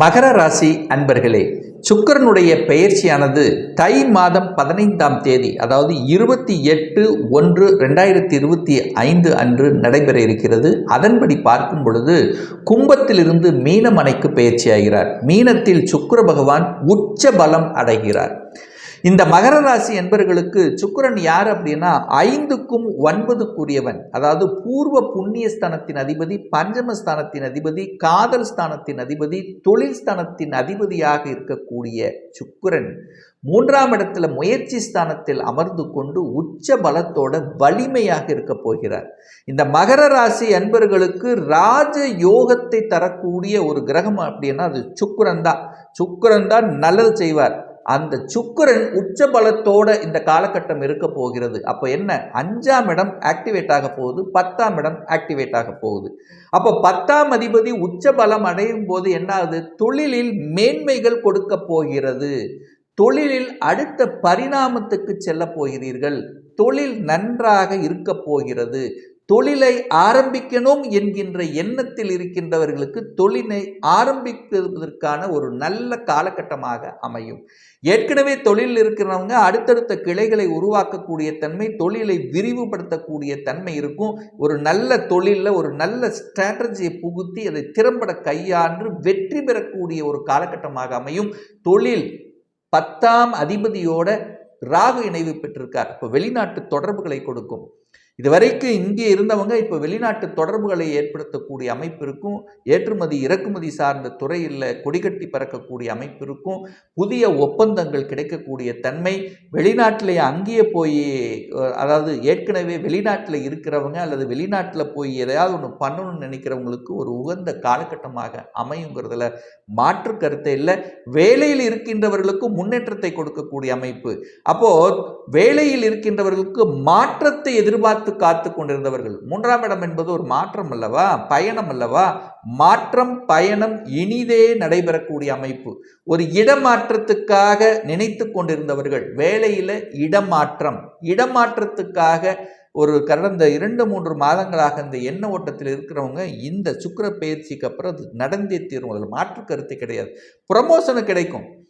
மகர ராசி அன்பர்களே சுக்கிரனுடைய பெயர்ச்சியானது தை மாதம் பதினைந்தாம் தேதி அதாவது இருபத்தி எட்டு ஒன்று ரெண்டாயிரத்தி இருபத்தி ஐந்து அன்று நடைபெற இருக்கிறது. அதன்படி பார்க்கும் பொழுது கும்பத்திலிருந்து மீனமனைக்கு பெயர்ச்சியாகிறார். மீனத்தில் சுக்கர பகவான் உச்ச பலம் அடைகிறார். இந்த மகர ராசி என்பர்களுக்கு சுக்கிரன் யார் அப்படின்னா ஐந்துக்கும் ஒன்பதுக்குரியவன். அதாவது பூர்வ புண்ணிய ஸ்தானத்தின் அதிபதி பஞ்சம ஸ்தானத்தின் அதிபதி காதல் ஸ்தானத்தின் அதிபதி தொழில் ஸ்தானத்தின் அதிபதியாக இருக்கக்கூடிய சுக்கிரன் மூன்றாம் இடத்துல முயற்சி ஸ்தானத்தில் அமர்ந்து கொண்டு உச்ச பலத்தோட வலிமையாக இருக்க போகிறார். இந்த மகர ராசி அன்பர்களுக்கு ராஜ யோகத்தை தரக்கூடிய ஒரு கிரகம் அப்படின்னா அது சுக்கரன் தான். சுக்கரன் தான் நல்லது செய்வார். அந்த சுக்கிரன் உச்ச பலத்தோட இந்த காலகட்டம் இருக்க போகிறது. அப்போ என்ன? அஞ்சாம் இடம் ஆக்டிவேட் ஆக போகுது பத்தாம் இடம் ஆக்டிவேட் ஆக போகுது. அப்போ பத்தாம் அதிபதி உச்ச பலம் அடையும் போது என்ன ஆகுது தொழிலில் மேன்மைகள் கொடுக்க போகிறது. தொழிலில் அடுத்த பரிணாமத்துக்கு செல்ல போகிறீர்கள். தொழில் நன்றாக இருக்க போகிறது. தொழிலை ஆரம்பிக்கணும் என்கின்ற எண்ணத்தில் இருக்கின்றவர்களுக்கு தொழிலை ஆரம்பிப்பதற்கான ஒரு நல்ல காலகட்டமாக அமையும். ஏற்கனவே தொழில் இருக்கிறவங்க அடுத்தடுத்த கிளைகளை உருவாக்கக்கூடிய தன்மை தொழிலை விரிவுபடுத்தக்கூடிய தன்மை இருக்கும். ஒரு நல்ல தொழிலில் ஒரு நல்ல ஸ்ட்ராட்டஜியை புகுத்தி அதை திறம்பட கையாண்டு வெற்றி பெறக்கூடிய ஒரு காலகட்டமாக அமையும். தொழில் பத்தாம் அதிபதியோட ராகு இணைவு பெற்றிருக்கார். இப்போ வெளிநாட்டு தொடர்புகளை கொடுக்கும். இதுவரைக்கும் இங்கே இருந்தவங்க இப்போ வெளிநாட்டு தொடர்புகளை ஏற்படுத்தக்கூடிய அமைப்பு இருக்கும். ஏற்றுமதி இறக்குமதி சார்ந்த துறையில் கொடிகட்டி பறக்கக்கூடிய அமைப்பு இருக்கும். புதிய ஒப்பந்தங்கள் கிடைக்கக்கூடிய தன்மை வெளிநாட்டிலேயே அங்கேயே போய் அதாவது ஏற்கனவே வெளிநாட்டில் இருக்கிறவங்க அல்லது வெளிநாட்டில் போய் எதையாவது ஒன்று பண்ணணும்னு நினைக்கிறவங்களுக்கு ஒரு உகந்த காலகட்டமாக அமையுங்கிறதுல மாற்று கருத்தை இல்லை. வேலையில் இருக்கின்றவர்களுக்கும் முன்னேற்றத்தை கொடுக்கக்கூடிய அமைப்பு. அப்போது வேலையில் இருக்கின்றவர்களுக்கு மாற்றத்தை எதிர்பார்த்து காத்து கொண்டிருந்தவர்கள். மூன்றாம் இடம் என்பது ஒரு மாற்றம் அல்லவா? பயணம் அல்லவா? மாற்றம் பயணம் இனிதே நடைபெறக்கூடிய அமைப்பு. ஒரு இடமாற்றத்துக்காக நினைத்து கொண்டிருந்தவர்கள் வேலையில் இடமாற்றம். இடமாற்றத்துக்காக ஒரு கடந்த இரண்டு மூன்று மாதங்களாக இந்த எண்ண ஓட்டத்தில் இருக்கிறவங்க இந்த சுக்கர பயிற்சிக்கு அப்புறம் அது நடந்தே தீரும். அதில் மாற்று கருத்து கிடையாது. ப்ரமோஷனு கிடைக்கும்.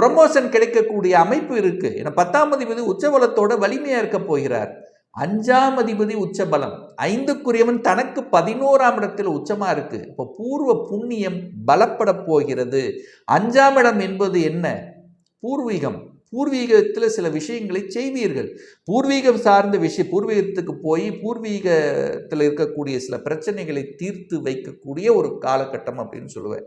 ப்ரமோஷன் கிடைக்கக்கூடிய அமைப்பு இருக்குது ஏன்னா பத்தாம் அதிபதி உச்சவலத்தோட வலிமையாக இருக்க போகிறார். அஞ்சாம் அதிபதி உச்சபலம். ஐந்துக்குரியவன் தனக்கு பதினோராம் இடத்தில் உச்சமாக இருக்கு. இப்போ பூர்வ புண்ணியம் பலப்பட போகிறது. அஞ்சாம் இடம் என்பது என்ன? பூர்வீகம். பூர்வீகத்தில் சில விஷயங்களை செய்வீர்கள். பூர்வீகம் சார்ந்த விஷயம் பூர்வீகத்துக்கு போய் பூர்வீகத்தில் இருக்கக்கூடிய சில பிரச்சனைகளை தீர்த்து வைக்கக்கூடிய ஒரு காலகட்டம் அப்படின்னு சொல்லுவேன்.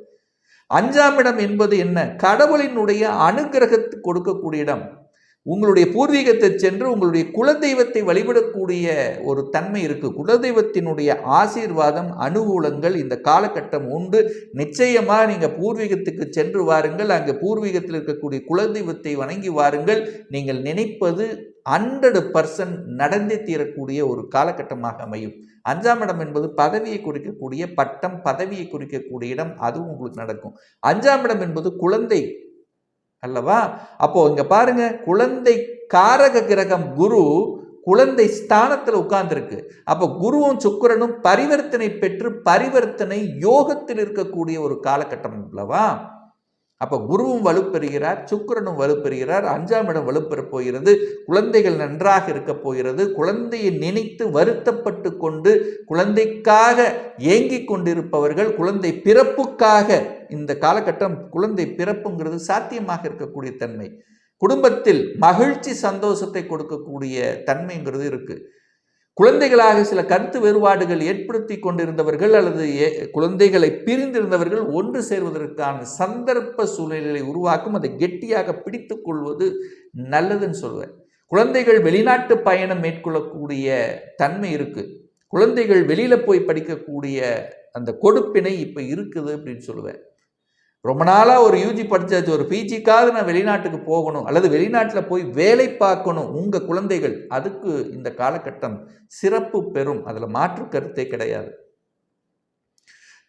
அஞ்சாம் இடம் என்பது என்ன? கடவுளினுடைய அனுகிரகத்து கொடுக்கக்கூடிய இடம். உங்களுடைய பூர்வீகத்தை சென்று உங்களுடைய குலதெய்வத்தை வழிபடக்கூடிய ஒரு தன்மை இருக்குது குலதெய்வத்தினுடைய ஆசீர்வாதம் அனுகூலங்கள் இந்த காலகட்டம் உண்டு. நிச்சயமாக நீங்கள் பூர்வீகத்துக்கு சென்று வாருங்கள். அங்கே பூர்வீகத்தில் இருக்கக்கூடிய குலதெய்வத்தை வணங்கி வாருங்கள். நீங்கள் நினைப்பது ஹண்ட்ரடு பர்சன்ட் நடந்தே தீரக்கூடிய ஒரு காலகட்டமாக அமையும். அஞ்சாம் இடம் என்பது பதவியை குறிக்கக்கூடிய பட்டம் பதவியை குறிக்கக்கூடிய இடம் அதுவும் உங்களுக்கு நடக்கும். அஞ்சாம் இடம் என்பது குழந்தை. அல்லவா? அப்போ இங்க பாருங்க குழந்தை காரக கிரகம் குரு குழந்தை ஸ்தானத்தில் உட்கார்ந்துருக்கு. அப்போ குருவும் சுக்கரனும் பரிவர்த்தனை பெற்று பரிவர்த்தனை யோகத்தில் இருக்கக்கூடிய ஒரு காலகட்டம் அல்லவா? அப்போ குருவும் வலுப்பெறுகிறார் சுக்கரனும் வலுப்பெறுகிறார் அஞ்சாம் இடம் வலுப்பெறப் போகிறது குழந்தைகள் நன்றாக இருக்க போகிறது குழந்தையை நினைத்து வருத்தப்பட்டு கொண்டு குழந்தைக்காக ஏங்கி கொண்டிருப்பவர்கள் குழந்தை பிறப்புக்காக இந்த காலகட்டம் குழந்தை பிறப்புங்கிறது சாத்தியமாக இருக்கக்கூடிய தன்மை. குடும்பத்தில் மகிழ்ச்சி சந்தோஷத்தை கொடுக்கக்கூடிய தன்மைங்கிறது இருக்குது குழந்தைகளாக சில கருத்து வேறுபாடுகள் ஏற்படுத்தி கொண்டிருந்தவர்கள் அல்லது குழந்தைகளை பிரிந்திருந்தவர்கள் ஒன்று சேர்வதற்கான சந்தர்ப்ப சூழ்நிலைகளை உருவாக்கும் அதை கெட்டியாக பிடித்து கொள்வது நல்லதுன்னு சொல்லுவேன் குழந்தைகள் வெளிநாட்டு பயணம் மேற்கொள்ளக்கூடிய தன்மை இருக்குது குழந்தைகள் வெளியில் போய் படிக்கக்கூடிய அந்த கொடுப்பினை இப்போ இருக்குது அப்படின்னு சொல்லுவேன் ரொம்ப நாளாக ஒரு யூஜி படித்தாச்சு ஒரு பிஜிக்காவது நான் வெளிநாட்டுக்கு போகணும் அல்லது வெளிநாட்டில் போய் வேலை பார்க்கணும் உங்கள் குழந்தைகள் அதுக்கு இந்த காலகட்டம் சிறப்பு பெறும். அதில் மாற்று கருத்தே கிடையாது.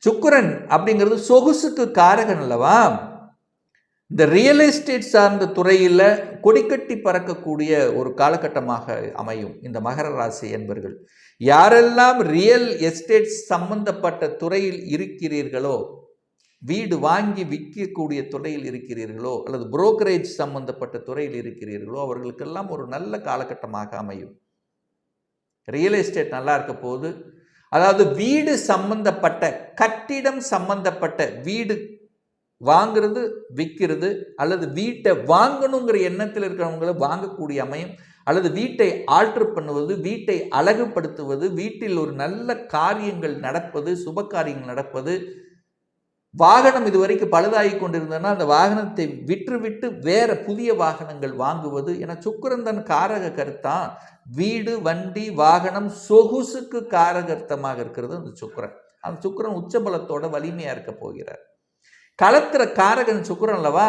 சுக்குரன் அப்படிங்கிறது சொகுசுக்கு காரகன் அல்லவா? இந்த ரியல் எஸ்டேட் சார்ந்த துறையில் கொடிக்கட்டி பறக்கக்கூடிய ஒரு காலகட்டமாக அமையும் இந்த மகர ராசி என்பர்கள். யாரெல்லாம் ரியல் எஸ்டேட் சம்பந்தப்பட்ட துறையில் இருக்கிறீர்களோ வீடு வாங்கி விற்கக்கூடிய துறையில் இருக்கிறீர்களோ அல்லது புரோக்கரேஜ் சம்பந்தப்பட்ட துறையில் இருக்கிறீர்களோ அவர்களுக்கெல்லாம் ஒரு நல்ல காலகட்டமாக அமையும். ரியல் எஸ்டேட் நல்லா இருக்க போது அதாவது வீடு சம்பந்தப்பட்ட கட்டிடம் சம்பந்தப்பட்ட வீடு வாங்கிறது விற்கிறது அல்லது வீட்டை வாங்கணுங்கிற எண்ணத்தில் இருக்கிறவங்கள வாங்கக்கூடிய அமையும். அல்லது வீட்டை ஆல்டர் பண்ணுவது வீட்டை அழகுபடுத்துவது வீட்டில் ஒரு நல்ல காரியங்கள் நடப்பது சுப காரியங்கள் நடப்பது வாகனம் இதுவரைக்கும் பழுதாகி கொண்டிருந்ததுன்னா அந்த வாகனத்தை விற்றுவிட்டு வேற புதிய வாகனங்கள் வாங்குவது. என சுக்கரந்தன் காரக கருத்தான். வீடு வண்டி வாகனம் சொகுசுக்கு காரகர்த்தமாக இருக்கிறது அந்த சுக்கரன். அந்த சுக்கரன் உச்சபலத்தோட வலிமையா இருக்க போகிறார். களத்திர காரகன் சுக்கரன் அல்லவா?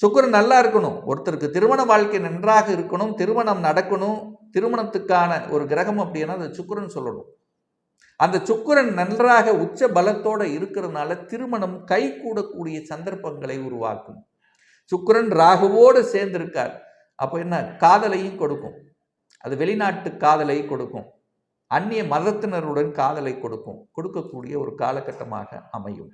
சுக்கரன் நல்லா இருக்கணும். ஒருத்தருக்கு திருமண வாழ்க்கை நன்றாக இருக்கணும் திருமணம் நடக்கணும் திருமணத்துக்கான ஒரு கிரகம் அப்படின்னா அந்த சுக்கரன் சொல்லணும். அந்த சுக்கரன் நன்றாக உச்ச பலத்தோடு இருக்கிறதுனால திருமணம் கை கூடக்கூடிய சந்தர்ப்பங்களை உருவாக்கும். சுக்கரன் ராகுவோடு சேர்ந்திருக்கார். அப்போ என்ன? காதலையும் கொடுக்கும். அது வெளிநாட்டு காதலை கொடுக்கும். அந்நிய மதத்தினருடன் காதலை கொடுக்கும். கொடுக்கக்கூடிய ஒரு காலகட்டமாக அமையும்.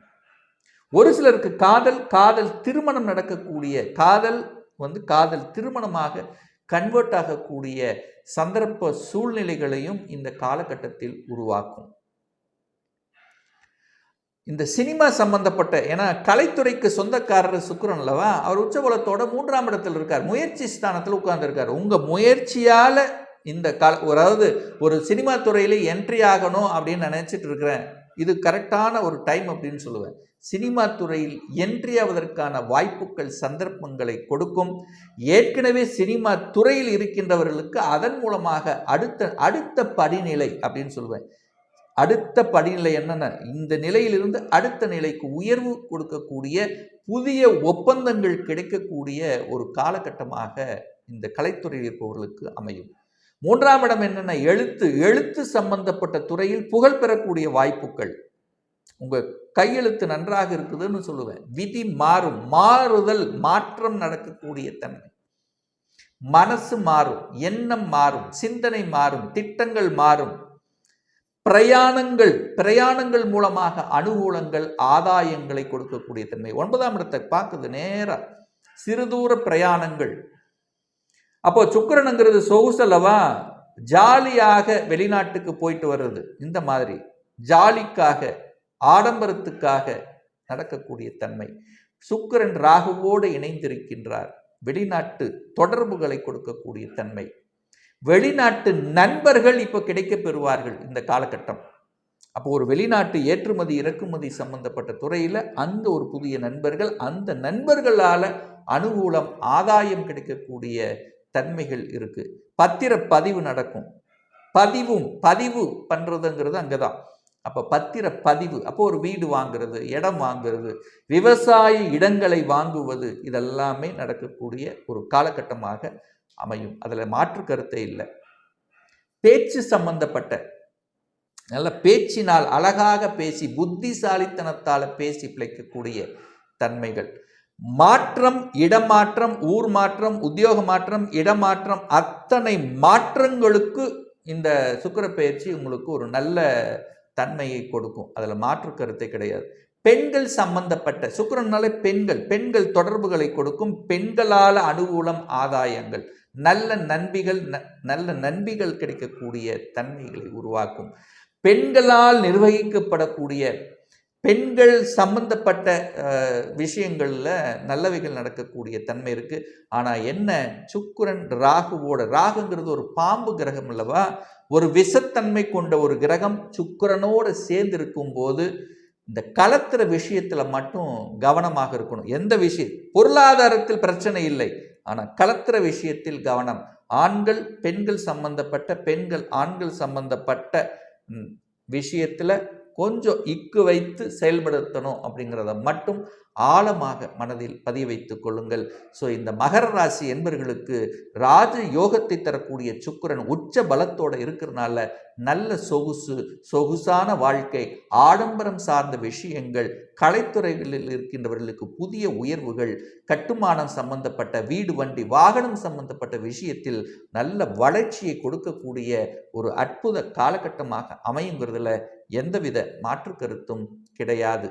ஒரு சிலருக்கு காதல் காதல் திருமணம் நடக்கக்கூடிய காதல் வந்து காதல் திருமணமாக கன்வெர்ட் ஆகக்கூடிய சந்தர்ப்ப சூழ்நிலைகளையும் இந்த காலகட்டத்தில் உருவாக்கும். இந்த சினிமா சம்பந்தப்பட்ட ஏன்னா கலைத்துறைக்கு சொந்தக்காரர் சுக்கரன் அல்லவா அவர் உச்சபலத்தோட மூன்றாம் இடத்தில் இருக்கார். முயற்சி ஸ்தானத்தில் உட்கார்ந்துருக்கார். உங்கள் முயற்சியால் இந்த கால அதாவது ஒரு சினிமா துறையில் என்ட்ரி ஆகணும் அப்படின்னு நினச்சிட்டு இருக்கிறேன். இது கரெக்டான ஒரு டைம் அப்படின்னு சொல்லுவேன். சினிமா துறையில் என்ட்ரி ஆவதற்கான வாய்ப்புகள் சந்தர்ப்பங்களை கொடுக்கும். ஏற்கனவே சினிமா துறையில் இருக்கின்றவர்களுக்கு அதன் மூலமாக அடுத்த அடுத்த படிநிலை அப்படின்னு சொல்லுவேன். அடுத்த படிநிலை என்னென்ன இந்த நிலையிலிருந்து அடுத்த நிலைக்கு உயர்வு கொடுக்கக்கூடிய புதிய ஒப்பந்தங்கள் கிடைக்கக்கூடிய ஒரு காலகட்டமாக இந்த கலைத்துறையில் இருப்பவர்களுக்கு அமையும். மூன்றாம் இடம் என்னென்ன எழுத்து எழுத்து சம்பந்தப்பட்ட துறையில் புகழ் பெறக்கூடிய வாய்ப்புகள். உங்கள் கையெழுத்து நன்றாக இருக்குதுன்னு சொல்லுவேன். விதி மாறும். மாறுதல் மாற்றம் நடக்கக்கூடிய தன்மை. மனசு மாறும். எண்ணம் மாறும். சிந்தனை மாறும். திட்டங்கள் மாறும். பிரயாணங்கள் பிரயாணங்கள் மூலமாக அனுகூலங்கள் ஆதாயங்களை கொடுக்கக்கூடிய தன்மை. ஒன்பதாம் இடத்தை பார்க்குது நேராக சிறுதூர பிரயாணங்கள். அப்போ சுக்கரனுங்கிறது சொகுசல்லவா ஜாலியாக வெளிநாட்டுக்கு போயிட்டு வர்றது. இந்த மாதிரி. ஜாலிக்காக ஆடம்பரத்துக்காக நடக்கக்கூடிய தன்மை. சுக்கரன் ராகுவோடு இணைந்திருக்கின்றார். வெளிநாட்டு தொடர்புகளை கொடுக்கக்கூடிய தன்மை. வெளிநாட்டு நண்பர்கள் இப்போ கிடைக்க பெறுவார்கள் இந்த காலகட்டம். அப்போ ஒரு வெளிநாட்டு ஏற்றுமதி இறக்குமதி சம்பந்தப்பட்ட துறையில் அந்த ஒரு புதிய நண்பர்கள் அந்த நண்பர்களால் அனுகூலம் ஆதாயம் கிடைக்கக்கூடிய தன்மைகள் இருக்குது பத்திர பதிவு நடக்கும். பதிவும் பதிவு பண்ணுறதுங்கிறது அங்கே தான் அப்போ பத்திர பதிவு அப்போ ஒரு வீடு வாங்குறது இடம் வாங்குறது விவசாய இடங்களை வாங்குவது இதெல்லாமே நடக்கக்கூடிய ஒரு காலகட்டமாக அமையும். அதில் மாற்று கருத்தே இல்லை. பேச்சு சம்பந்தப்பட்ட நல்ல பேச்சினால் அழகாக பேசி புத்திசாலித்தனத்தால் பேசி பிழைக்கக்கூடிய தன்மைகள். மாற்றம் இடமாற்றம் ஊர் மாற்றம் உத்தியோக மாற்றம் இடமாற்றம் அத்தனை மாற்றங்களுக்கு இந்த சுக்கர பயிற்சி உங்களுக்கு ஒரு நல்ல தன்மையை கொடுக்கும். அதில் மாற்று கருத்தை கிடையாது. பெண்கள் சம்பந்தப்பட்ட சுக்கரனாலே பெண்கள் பெண்கள் தொடர்புகளை கொடுக்கும் பெண்களால் அனுகூலம் ஆதாயங்கள் நல்ல நன்பிகள் நல்ல நன்பிகள் கிடைக்கக்கூடிய தன்மைகளை உருவாக்கும். பெண்களால் நிர்வகிக்கப்படக்கூடிய பெண்கள் சம்பந்தப்பட்ட விஷயங்களில் நல்லவைகள் நடக்கக்கூடிய தன்மை இருக்குது ஆனால் என்ன? சுக்குரன் ராகுவோட ராகுங்கிறது ஒரு பாம்பு கிரகம் அல்லவா? ஒரு விஷத்தன்மை கொண்ட ஒரு கிரகம் சுக்கரனோடு சேர்ந்து இருக்கும்போது இந்த கலத்துற விஷயத்தில் மட்டும் கவனமாக இருக்கணும். எந்த விஷயம்? பொருளாதாரத்தில் பிரச்சனை இல்லை. ஆனால் கலத்துற விஷயத்தில் கவனம். ஆண்கள் பெண்கள் சம்பந்தப்பட்ட பெண்கள் ஆண்கள் சம்பந்தப்பட்ட விஷயத்தில் கொஞ்சம் இக்கு வைத்து செயல்படுத்தணும் அப்படிங்கிறத மட்டும் ஆழமாக மனதில் பதிய வைத்துக் கொள்ளுங்கள். ஸோ இந்த மகர ராசி என்பர்களுக்கு ராஜ யோகத்தை தரக்கூடிய சுக்கரன் உச்ச பலத்தோடு இருக்கிறனால நல்ல சொகுசு சொகுசான வாழ்க்கை ஆடம்பரம் சார்ந்த விஷயங்கள் கலைத்துறைகளில் இருக்கின்றவர்களுக்கு புதிய உயர்வுகள் கட்டுமானம் சம்பந்தப்பட்ட வீடு வண்டி வாகனம் சம்பந்தப்பட்ட விஷயத்தில் நல்ல வளர்ச்சியை கொடுக்கக்கூடிய ஒரு அற்புத காலகட்டமாக அமையுங்கிறதுல எந்தவித மாற்று கருத்தும் கிடையாது.